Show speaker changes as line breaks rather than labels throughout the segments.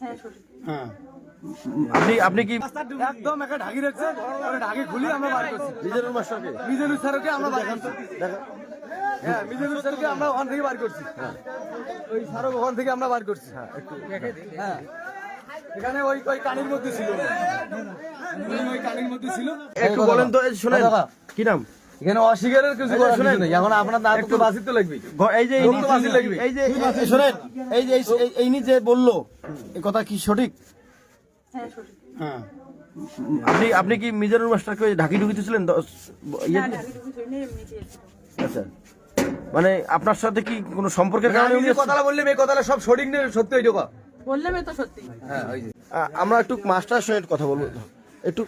হ্যাঁ
হ্যাঁ। আপনি আপনি কি
একদম একটা ঢাকি রাখছে পরে ঢাকি খুলি আমরা বার করছি।
মিজানুর মাস্টারকে?
মিজানুর স্যারকে আমরা বার করছি। হ্যাঁ মিজানুর স্যারকে আমরা ওখান থেকে বার করছি। ওই স্যারও ওখান থেকে আমরা বার করছি। হ্যাঁ এখানে ওই ওই কানির মধ্যে ছিল। ওই কানির মধ্যে ছিল।
একটু বলেন তো শোনেন।
দাদা।
কি নাম?
এখানে অস্বীকারের কিছু
এই
করার
শুনেন,
কিছু নেই। এখন আপনার দাঁত তো বাসিত লাগবে।
এই যে
লোক তো বাসি লাগবে।
এই যে শোনেন এই যে এই- যে বলল এই কথা কি সঠিক?
হ্যাঁ সঠিক।
হ্যাঁ। আপনি আপনি কি মিজানুর মাস্টারকে ঢাকি ঢুকিতেছিলেন ইয়ে আচ্ছা। মানে আপনার সাথে কি কোনো সম্পর্কের কারণে
আমি
উনি
কথাটা বললাম এই কথাটা সব সঠিক নেই সত্যি ওই কথা
বললাম তো সত্যি।
হ্যাঁ ওই যে।
আমরা একটু মাস্টার সঙ্গে কথা বলব। একটু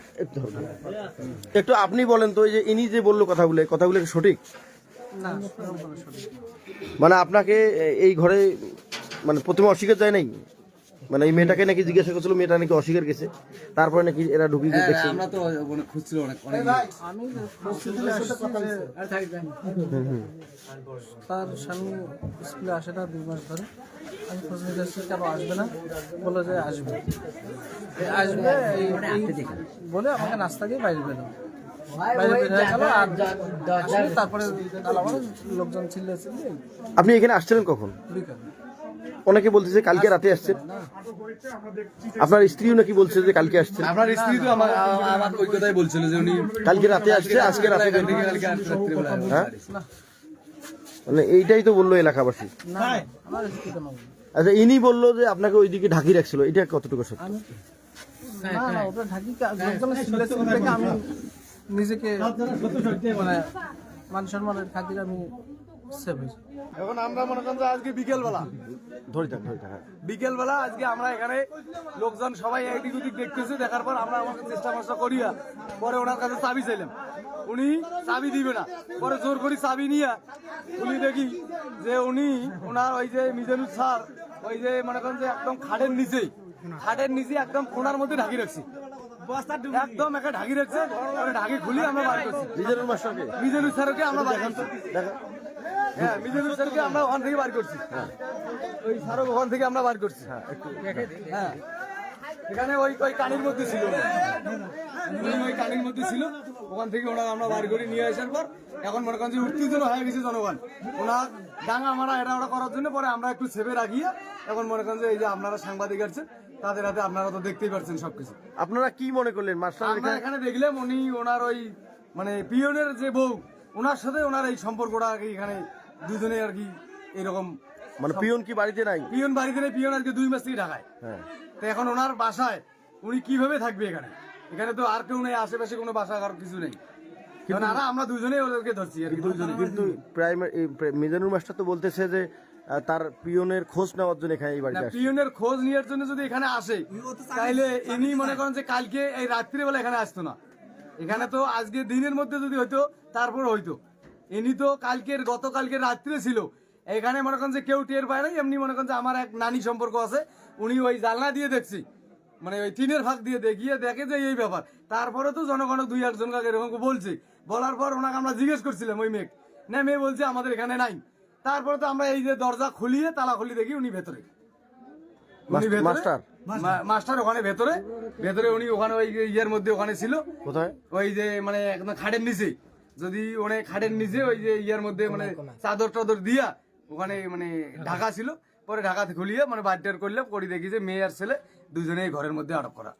একটু আপনি বলেন তো যে ইনি যে বলল কথাগুলো কথাগুলো সঠিক? মানে আপনাকে এই ঘরে মানে প্রথমে অস্বীকার যায় নাই মানে এই মেয়েটাকে নাকি জিজ্ঞাসা করছিল মেয়েটা নাকি অস্বীকার গেছে তারপরে নাকি এরা ঢুকি
হ্যাঁ,
দেখছে।
আমরা তো অনেক খুঁজছিল অনেক অনেক
আমি হসপিটালে আসছি যে তার স্বামী স্কুলে আসে না দুই মাস ধরে। আমি খোঁজ নিতে এসেছি কেন আসবে না? বলল যে আসবে। এই আসবে এই- এই বলে আমাকে নাস্তা দিয়ে বাইরে বের আর
আপনি এখানে আসছিলেন কখন?
বিকাল
অনেকে বলতেছে কালকে রাতে আসছেন আপনার স্ত্রীও নাকি বলছে যে কালকে আসছেন
আপনার স্ত্রী তো আমার আমার ওই কথাই বলছিল যে উনি
কালকে রাতে আসছে আজকে রাতে
কালকে
হয়ে- হ্যাঁ? মানে এইটাই তো বলল এলাকাবাসী।
না আমার স্ত্রী কেন
আচ্ছা ইনি বলল যে আপনাকে ওইদিকে ঢাকি রাখছিল। এটা কতটুকু সত্য?
না না ওটা ঢাকি কা- লোকজনের সিলেকশন থেকে আমি নিজেকে মানে মান সম্মানের খাতির আমি
এখন আমরা মনে করেন যে আজকে বিকেল বেলা
ধরে থাক ধরে থাক
বিকেল আজকে আমরা এখানে লোকজন সবাই একদিক ওদিক দেখতেছে দেখার পর আমরা আমাকে চেষ্টা মশা করিয়া পরে ওনার কাছে চাবি চাইলাম। উনি চাবি দিবে না। পরে জোর করি চাবি নিয়ে উনি দেখি যে উনি ওনার ওই যে মিজানুর স্যার ওই যে মনে করেন যে একদম খাটের নিচেই খাটের নিচে একদম কোনার মধ্যে ঢাকি রাখছি। একদম একটা ঢাকি রাখছে ঢাকি খুলি আমরা বার করছি।
নিজের মাস্টারকে?
মিজানুর স্যারকে আমরা বার করছি। হ্যাঁ মিজানুর স্যারকে আমরা ওখান থেকে বার করছি। ওই স্যারও ওখান থেকে আমরা বার করছি। হ্যাঁ এখানে ওই ওই কানির মধ্যে ছিল। ওই কানির মধ্যে ছিল। ওখান থেকে ওনার আমরা বার করে নিয়ে আসার পর এখন মনে করেন যে উত্তেজনা হয়ে গেছে জনগণ। ওনার ডাঙা মারা এটা ওটা করার জন্য পরে আমরা একটু সেভে রাখিয়ে এখন মনে করেন যে এই যে আপনারা সাংবাদিক আছেন তাদের হাতে আপনারা তো দেখতেই পাচ্ছেন সবকিছু।
আপনারা কি মনে করলেন? মাস্টার
এখানে দেখলাম উনি ওনার ওই মানে পিয়নের যে বউ ওনার সাথে ওনার এই সম্পর্কটা এখানে দুজনে আর কি এরকম
মানে পিয়ন কি বাড়িতে নাই?
পিয়ন বাড়িতে নেই পিয়ন আজকে দুই মাস থেকে ঢাকায়।
হ্যাঁ।
তো এখন ওনার বাসায় উনি কীভাবে থাকবে এখানে? এখানে তো আর কেউ নেই আশেপাশে কোনো বাসা আর কিছু নেই। কারণ আর আমরা দুজনেই ওদেরকে ধরছি আর কি দুজনে
কিন্তু প্রাইমারি মিজানুর মাস্টার তো বলতেছে যে তার পিয়নের খোঁজ নেওয়ার জন্য এখানে এই বাড়িতে
পিয়নের খোঁজ নেওয়ার জন্য যদি এখানে আসে তাইলে ইনি মনে করেন যে কালকে এই রাত্রিবেলা এখানে আসতো না। এখানে তো আজকে দিনের মধ্যে যদি হইতো তারপর হইতো। ইনি তো কালকের গতকালকে রাত্রে ছিল। এখানে মনে করেন যে কেউ টের পায় নাই এমনি মনে করেন যে আমার এক নানি সম্পর্ক আছে উনি ওই জানলা দিয়ে দেখছি। মানে ওই টিনের ভাগ দিয়ে দেখিয়ে দেখে যে এই ব্যাপার। তারপরে তো জনগণ দুই একজন কাকে এরকম বলছে। বলার পর ওনাকে আমরা জিজ্ঞেস করছিলাম ওই মেয়ে না মেয়ে বলছে আমাদের এখানে নাই। তারপরে তো আমরা এই যে দরজা খুলিয়ে তালা খুলি দেখি উনি ভেতরে। উনি ভেতরে-
মাস্টার?
ওখানে ভেতরে। ভেতরে উনি ওখানে ওই ইয়ের মধ্যে ওখানে ছিল।
কোথায়?
ওই যে মানে একদম খাটের নিচে। যদি অনেক খাটের নিচে ওই যে ইয়ার মধ্যে মানে চাদর টাদর দিয়া ওখানে মানে ঢাকা ছিল পরে ঢাকাতে খুলিয়ে মানে বাড়িটার করলে করি দেখি যে মেয়ে আর ছেলে দুজনেই ঘরের মধ্যে আটক করা।